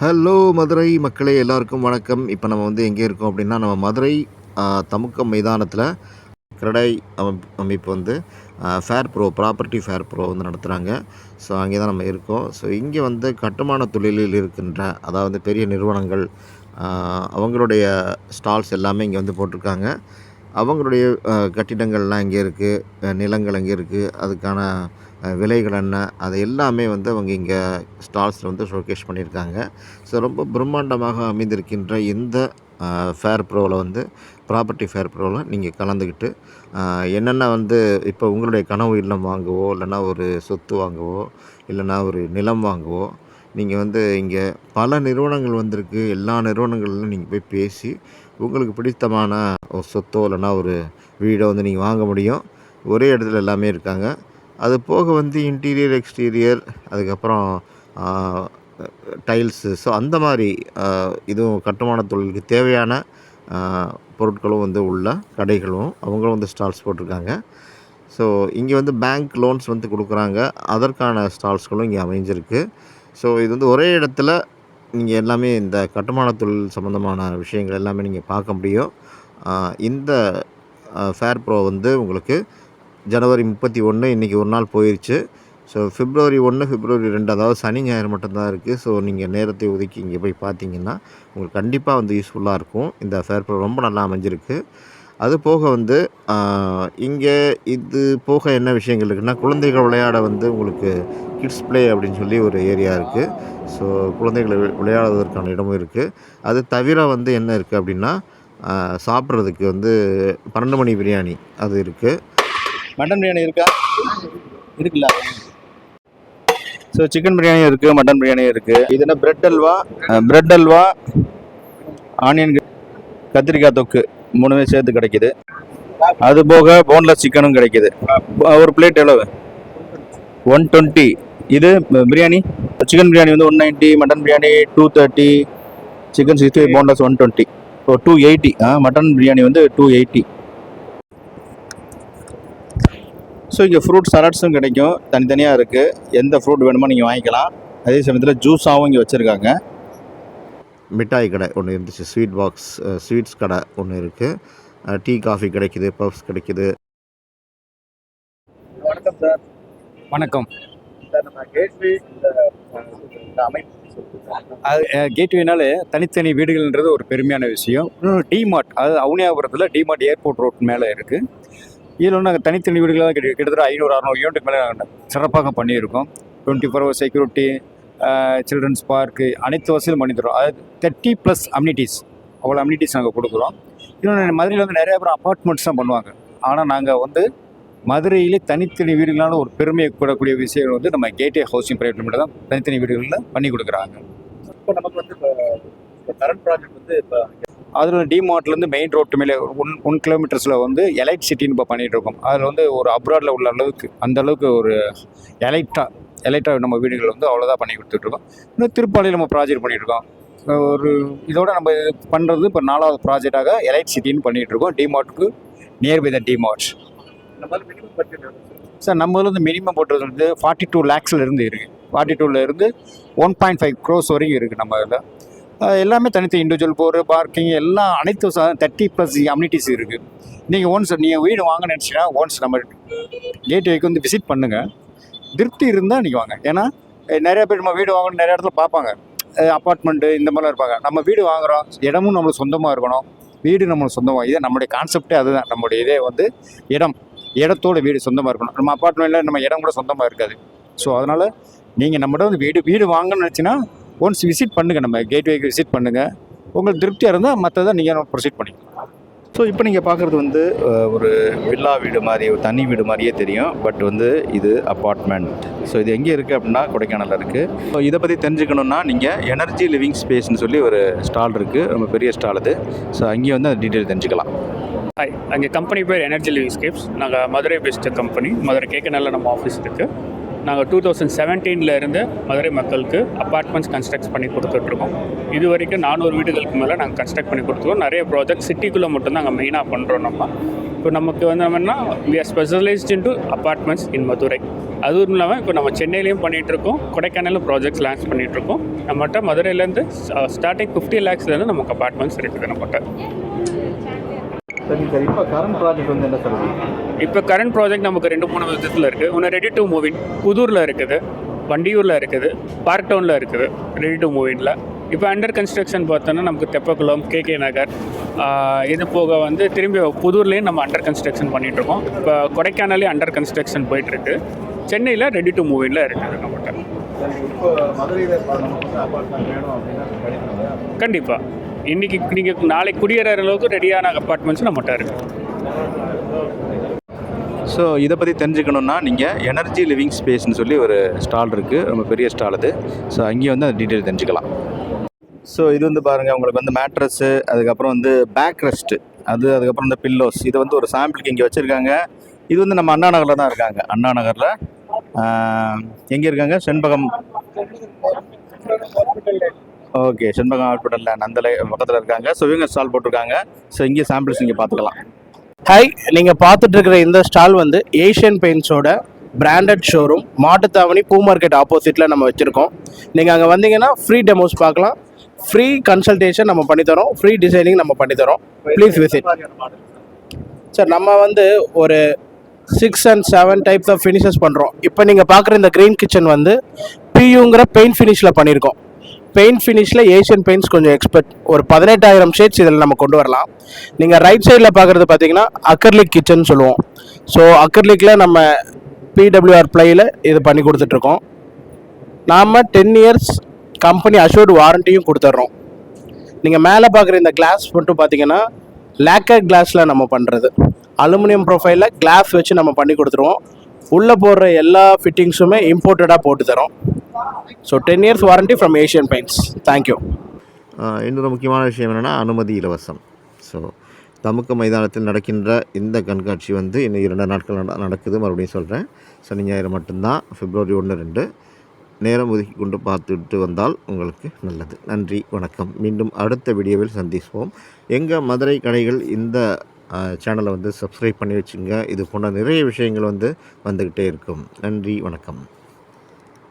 Hello Madurai மக்களே எல்லாருக்கும் வணக்கம். இப்போ நம்ம வந்து எங்கே இருக்கோம் அப்படின்னா நம்ம மதுரை தமுக்கம் மைதானத்தில் கிரடை அமைப்பு வந்து fair pro property fair pro வந்து நடத்துகிறாங்க ஸோ அங்கே தான் நம்ம இருக்கோம். ஸோ இங்கே வந்து கட்டுமான தொழிலில் இருக்கின்ற அதாவது பெரிய நிறுவனங்கள் அவங்களுடைய ஸ்டால்ஸ் எல்லாமே இங்கே வந்து போட்டிருக்காங்க. அவங்களுடைய கட்டிடங்கள்லாம் இங்கே இருக்குது நிலங்கள் அங்கே இருக்குது அதுக்கான விலைகள் என்ன அது எல்லாமே வந்து அவங்க இங்கே ஸ்டால்ஸில் வந்து ஷோகேஸ் பண்ணியிருக்காங்க. ஸோ ரொம்ப பிரம்மாண்டமாக அமைந்திருக்கின்ற இந்த ஃபேர் ப்ரோவில் வந்து ப்ராப்பர்ட்டி ஃபேர் ப்ரோவில் நீங்கள் கலந்துக்கிட்டு என்னென்ன வந்து இப்போ உங்களுடைய கனவு இல்லம் வாங்கவோ இல்லைன்னா ஒரு சொத்து வாங்கவோ இல்லைன்னா ஒரு நிலம் வாங்கவோ நீங்கள் வந்து இங்கே பல நிறுவனங்கள் வந்திருக்கு. எல்லா நிறுவனங்களிலும் நீங்கள் போய் பேசி உங்களுக்கு பிடித்தமான ஒரு சொத்தோ இல்லைன்னா ஒரு வீடோ வந்து நீங்கள் வாங்க முடியும். ஒரே இடத்துல எல்லாமே இருக்காங்க. அது போக வந்து இன்டீரியர் எக்ஸ்டீரியர் அதுக்கப்புறம் டைல்ஸு ஸோ அந்த மாதிரி இதுவும் கட்டுமான தொழிலுக்கு தேவையான பொருட்களும் வந்து உள்ள கடைகளும் அவங்களும் வந்து ஸ்டால்ஸ் போட்டிருக்காங்க. ஸோ இங்கே வந்து பேங்க் லோன்ஸ் வந்து கொடுக்குறாங்க. அதற்கான ஸ்டால்ஸ்களும் இங்கே அமைஞ்சிருக்கு. ஸோ இது வந்து ஒரே இடத்துல நீங்கள் எல்லாமே இந்த கட்டுமான தொழில் சம்மந்தமான விஷயங்கள் எல்லாமே நீங்கள் பார்க்க முடியும். இந்த ஃபேர் ப்ரோ வந்து உங்களுக்கு ஜனவரி முப்பத்தி ஒன்று இன்றைக்கி ஒரு நாள் போயிடுச்சு ஸோ ஃபிப்ரவரி ஒன்று ஃபிப்ரவரி ரெண்டு அதாவது சனி ஞாயிறு மட்டும்தான் இருக்குது ஸோ நீங்கள் நேரத்தை ஒதுக்கி இங்கே போய் பார்த்தீங்கன்னா உங்களுக்கு கண்டிப்பாக வந்து யூஸ்ஃபுல்லாக இருக்கும். இந்த ஃபேர் ப்ரோ ரொம்ப நல்லா அமைஞ்சிருக்கு. அது போக வந்து இங்கே இது போக என்ன விஷயங்கள் இருக்குன்னா குழந்தைகள் விளையாட வந்து உங்களுக்கு கிட்ஸ் ப்ளே அப்படின்னு சொல்லி ஒரு ஏரியா இருக்குது ஸோ குழந்தைகளை வி- விளையாடுவதற்கான இடமும் இருக்குது அது தவிர வந்து என்ன இருக்குது அப்படின்னா சாப்பிட்றதுக்கு வந்து பன்னெண்டு மணி பிரியாணி அது இருக்குது மட்டன் பிரியாணி இருக்கா? இருக்குல்ல. ஸோ சிக்கன் பிரியாணி இருக்குது மட்டன் பிரியாணி இருக்குது இது என்ன bread halwa? Bread halwa onion கத்திரிக்காய் தொக்கு மூணுமே சேர்த்து கிடைக்குது. அது போக போன்லெஸ் சிக்கனும் கிடைக்குது. ஒரு பிளேட் எவ்வளவு? ஒன் டுவெண்ட்டி இது பிரியாணி? சிக்கன் பிரியாணி வந்து one ninety mutton biryani two thirty chicken sixty boneless one twenty oh two eighty mutton biryani வந்து டூ எயிட்டி ஸோ இங்கே ஃப்ரூட் சலாட்ஸும் கிடைக்கும். தனித்தனியாக இருக்குது எந்த ஃப்ரூட் வேணுமோ நீங்கள் வாங்கிக்கலாம். அதே சமயத்தில் ஜூஸாகவும் இங்கே வச்சுருக்காங்க. மிட்டாய் கடை ஒன்று இருந்துச்சு. ஸ்வீட் பாக்ஸ் ஸ்வீட்ஸ் கடை ஒன்று இருக்குது டீ காஃபி கிடைக்குது பப்ஸ் கிடைக்குது. வணக்கம் சார் வணக்கம். சார் நம்ம கேட்வே இந்த அமைப்பு கேட்வேனாலே தனித்தனி வீடுகள்ன்றது ஒரு பெருமையான விஷயம். இன்னொன்று டிமார்ட் அதாவது அவுனியாபுரத்தில் டிமார்ட் ஏர்போர்ட் ரோட் மேலே இருக்குது இதில் நாங்கள் தனித்தனி வீடுகளாக கிட்ட கிட்டத்தட்ட ஐநூறு அறநூறு யூனிட்டுக்கு மேலே நாங்கள் சிறப்பாக பண்ணியிருக்கோம். Twenty four hour security children's park அனைத்து வசதியும் பண்ணி தரோம் அதாவது தேர்ட்டி ப்ளஸ் அம்யூனிட்டிஸ் அவ்வளோ அம்யூனிட்டிஸ் நாங்கள் கொடுக்குறோம். இன்னொன்று மதுரையில் வந்து நிறைய பேர் அப்பார்ட்மெண்ட்ஸ் தான் பண்ணுவாங்க. ஆனால் நாங்கள் வந்து மதுரையிலே தனித்தனி வீடுகளான ஒரு பெருமையை கூடக்கூடிய விஷயங்கள் வந்து நம்ம கேட்டே ஹவுசிங் ப்ரைவேட் லிமிட் தான் தனித்தனி வீடுகளில் பண்ணி கொடுக்குறாங்க. இப்போ நமக்கு வந்து இப்போ கரண்ட் ப்ராஜெக்ட் வந்து இப்போ அதில் டிமார்ட்லேருந்து மெயின் ரோட்டு மேலே ஒன் ஒன் கிலோமீட்டர்ஸில் வந்து எலைட் சிட்டின்னு இப்போ பண்ணிகிட்ருக்கோம் அதில் வந்து ஒரு அப்ராடில் உள்ள அளவுக்கு அந்த அளவுக்கு ஒரு எலைட்டாக எலைட்டாக நம்ம வீடுகள் வந்து அவ்வளோதான் பண்ணி கொடுத்துட்ருக்கோம் இன்னும் திருப்பாலையில் நம்ம ப்ராஜெக்ட் பண்ணிகிட்ருக்கோம் ஒரு இதோட நம்ம பண்ணுறது இப்போ நாலாவது ப்ராஜெக்டாக எலைட் சிட்டின்னு பண்ணிகிட்டு இருக்கோம். டிமார்ட்டுக்கு நியர்பை த டிமார்ட் சார் நம்ம வந்து மினிமம் போட்டது வந்து ஃபார்ட்டி டூ லேக்ஸில் இருந்து இருக்குது ஃபார்ட்டி டூவில் இருந்து ஒன் பாயிண்ட் ஃபைவ் க்ரோஸ் வரைக்கும் இருக்குது நம்ம இதில். எல்லாமே தனித்து இண்டிவிஜுவல் போர் பார்க்கிங் எல்லாம் அனைத்து தேர்ட்டி ப்ளஸ் அம்யூனிட்டிஸ் இருக்குது நீங்கள் ஒன்ஸ் நீங்கள் வீடு வாங்க நினச்சிங்கன்னா ஒன்ஸ் நம்ம கேட்வேக்கு வந்து விசிட் பண்ணுங்கள் திருப்தி இருந்தால் நீங்கள் வாங்க. ஏன்னா நிறைய பேர் நம்ம வீடு வாங்கணும் நிறைய இடத்துல பார்ப்பாங்க. அப்பார்ட்மெண்ட்டு இந்த மாதிரிலாம் இருப்பாங்க. நம்ம வீடு வாங்குகிறோம் இடமும் நம்மளுக்கு சொந்தமாக இருக்கணும். வீடு நம்மளுக்கு சொந்தமாக இதே நம்மளுடைய கான்செப்டே அதுதான். நம்மளுடைய இதே வந்து இடம். இடத்தோட வீடு சொந்தமாக இருக்கணும். நம்ம அப்பார்ட்மெண்ட்டில் நம்ம இடம் கூட சொந்தமாக இருக்காது. ஸோ அதனால் நீங்கள் நம்மகிட்ட வந்து வீடு வீடு வாங்கணும்னு நினச்சின்னா ஒன்ஸ் விசிட் பண்ணுங்கள் நம்ம கேட்வேக்கு விசிட் பண்ணுங்கள் உங்களுக்கு திருப்தியாக இருந்தால் மற்றதை நீங்கள் ப்ரொசீட் பண்ணிக்கலாம். ஸோ இப்போ நீங்கள் பார்க்குறது வந்து ஒரு வில்லா வீடு மாதிரி ஒரு தனி வீடு மாதிரியே தெரியும். பட் வந்து இது அப்பார்ட்மெண்ட் ஸோ இது எங்கே இருக்குது அப்படின்னா கொடைக்கானலில் இருக்குது ஸோ இதை பற்றி தெரிஞ்சுக்கணுன்னா நீங்கள் எனர்ஜி லிவிங் ஸ்பேஸ்னு சொல்லி ஒரு ஸ்டால் இருக்குது ரொம்ப பெரிய ஸ்டால் அது. ஸோ அங்கேயே வந்து அந்த டீட்டெயில் தெரிஞ்சுக்கலாம். ஹாய் அங்கே கம்பெனி பேர் எனர்ஜி லிவிங் ஸ்கேப்ஸ் நாங்கள் மதுரை பேஸ்டு கம்பெனி மதுரை கேக்கனல்ல நம்ம ஆஃபீஸ் இருக்குது நாங்கள் டூ தௌசண்ட் செவன்டீனில் இருந்து மதுரை மக்களுக்கு அப்பார்ட்மெண்ட்ஸ் கன்ஸ்ட்ரக்ட் பண்ணி கொடுத்துட்ருக்கோம். இது வரைக்கும் நானூறு வீடுகளுக்கு மேலே நாங்கள் கன்ஸ்ட்ரக்ட் பண்ணி கொடுத்துருக்கோம். நிறைய ப்ராஜெக்ட் சிட்டிக்குள்ளே மட்டும்தான் நாங்கள் மெயினாக பண்ணுறோம் நம்ம. இப்போ நமக்கு வந்து நம்மனா we are specialised in to apartments in Madurai அதுவும் இல்லாமல் இப்போ நம்ம சென்னையிலையும் பண்ணிகிட்ருக்கோம் கொடைக்கானலும் ப்ராஜெக்ட்ஸ் லான்ச் பண்ணிகிட்ருக்கோம் நம்மகிட்ட மதுரையிலேருந்து ஸ்டார்டிங் ஃபிஃப்டி லேக்ஸ்லேருந்து நமக்கு அப்பார்ட்மெண்ட்ஸ் இருக்குது நம்மகிட்ட சரி சார். இப்போ கரண்ட் ப்ராஜெக்ட் வந்து என்ன சொல்லுது இப்போ கரண்ட் ப்ராஜெக்ட் நமக்கு ரெண்டு மூணு விதத்தில் இருக்குது ஒன்று ரெடி டு மூவின் புதூரில் இருக்குது. வண்டியூரில் இருக்குது. பார்க் டவுனில் இருக்குது. ரெடி டு மூவினில் இப்போ அண்டர் கன்ஸ்ட்ரக்ஷன் பார்த்தோன்னா நமக்கு தெப்பக்குளம் கேகே நகர் இது போக வந்து திரும்பி புதூர்லேயும் நம்ம அண்டர் கன்ஸ்ட்ரக்ஷன் பண்ணிகிட்ருக்கோம் இப்போ கொடைக்கானலே அண்டர் கன்ஸ்ட்ரக்ஷன் போயிட்டுருக்கு. சென்னையில் ரெடி டு மூவினில் இருக்குது நம்மகிட்ட கண்டிப்பாக இன்றைக்கி நீங்கள் நாளைக்கு குடியேற அளவுக்கு ரெடியான அப்பார்ட்மெண்ட்ஸ் நம்மகிட்ட இருக்குது ஸோ இதை பற்றி தெரிஞ்சுக்கணுன்னா நீங்கள் எனர்ஜி லிவிங் ஸ்பேஸ்னு சொல்லி ஒரு ஸ்டால் இருக்குது ரொம்ப பெரிய ஸ்டால் அது. ஸோ அங்கேயே வந்து அந்த டீட்டெயில் தெரிஞ்சுக்கலாம். ஸோ இது வந்து பாருங்கள் உங்களுக்கு வந்து மேட்ரஸ்ஸு அதுக்கப்புறம் வந்து பேக் ரெஸ்ட்டு அது அதுக்கப்புறம் இந்த பில்லோஸ் இது வந்து ஒரு சாம்பிளுக்கு இங்கே வச்சுருக்காங்க. இது வந்து நம்ம அண்ணா நகரில் தான் இருக்காங்க. அண்ணா நகரில் எங்கே இருக்காங்க? செண்பகம். ஓகே செண்பகம் ஹாஸ்பிட்டலில் நந்தலை பக்கத்தில் இருக்காங்க. ஸோ இவங்க ஸ்டால் போட்டிருக்காங்க. ஸோ இங்கே சாம்பிள்ஸ் நீங்கள் பார்த்துக்கலாம். ஹாய் நீங்கள் பார்த்துட்டு இருக்கிற இந்த ஸ்டால் வந்து ஏஷியன் பெயிண்ட்ஸோட பிராண்டட் ஷோரூம் மாட்டுத்தாவணி பூ மார்க்கெட் ஆப்போசிட்டில் நம்ம வச்சுருக்கோம். நீங்கள் அங்கே வந்தீங்கன்னா ஃப்ரீ டெமோஸ் பார்க்கலாம். ஃப்ரீ கன்சல்டேஷன் நம்ம பண்ணித்தரோம். ஃப்ரீ டிசைனிங் நம்ம பண்ணித்தரோம். ப்ளீஸ் விசிட் சார் நம்ம வந்து ஒரு six and seven types of finishes பண்ணுறோம் இப்போ நீங்கள் பார்க்குற இந்த க்ரீன் கிச்சன் வந்து பியூங்கிற பெயிண்ட் ஃபினிஷில் பண்ணியிருக்கோம். பெயிண்ட் ஃபினிஷில் ஏஷியன் பெயிண்ட்ஸ் கொஞ்சம் எக்ஸ்பெக்ட் ஒரு பதினெட்டாயிரம் ஷேட்ஸ் இதில் நம்ம கொண்டு வரலாம். நீங்கள் ரைட் சைடில் பார்க்குறது பார்த்தீங்கன்னா அக்கர்லிக் கிச்சன் சொல்லுவோம். ஸோ அக்கர்லிக்கில் நம்ம பிடபிள்யூஆர் ப்ளையில் இது பண்ணி கொடுத்துட்ருக்கோம் நாம் டென் இயர்ஸ் கம்பெனி அஷூர்டு வாரண்டியும் கொடுத்துட்றோம். நீங்கள் மேலே பார்க்குற இந்த கிளாஸ் மட்டும் பார்த்தீங்கன்னா லேக்கர் கிளாஸில் நம்ம பண்ணுறது அலுமினியம் ப்ரொஃபைலில் கிளாஸ் வச்சு நம்ம பண்ணி கொடுத்துருவோம் உள்ளே போடுற எல்லா ஃபிட்டிங்ஸுமே இம்போர்ட்டடாக போட்டு தரோம். So ten years warranty from Asian paints thank you இன்னொரு முக்கியமான விஷயம் என்னென்னா அனுமதி இலவசம். ஸோ தமுக்க மைதானத்தில் நடக்கின்ற இந்த கண்காட்சி வந்து இன்னும் இரண்டு நாட்கள் நட நடக்குது மறுபடியும் சொல்கிறேன் சனி ஞாயிறு மட்டும்தான் பிப்ரவரி ஒன்று ரெண்டு நேரம் ஒதுக்கி கொண்டு பார்த்துட்டு வந்தால் உங்களுக்கு நல்லது. நன்றி வணக்கம். மீண்டும் அடுத்த வீடியோவில் சந்திப்போம். எங்கள் மதுரை கடைகள் இந்த சேனலை வந்து சப்ஸ்கிரைப் பண்ணி வச்சுங்க. இது போன்ற நிறைய விஷயங்கள் வந்து வந்துக்கிட்டே இருக்கும். நன்றி வணக்கம்.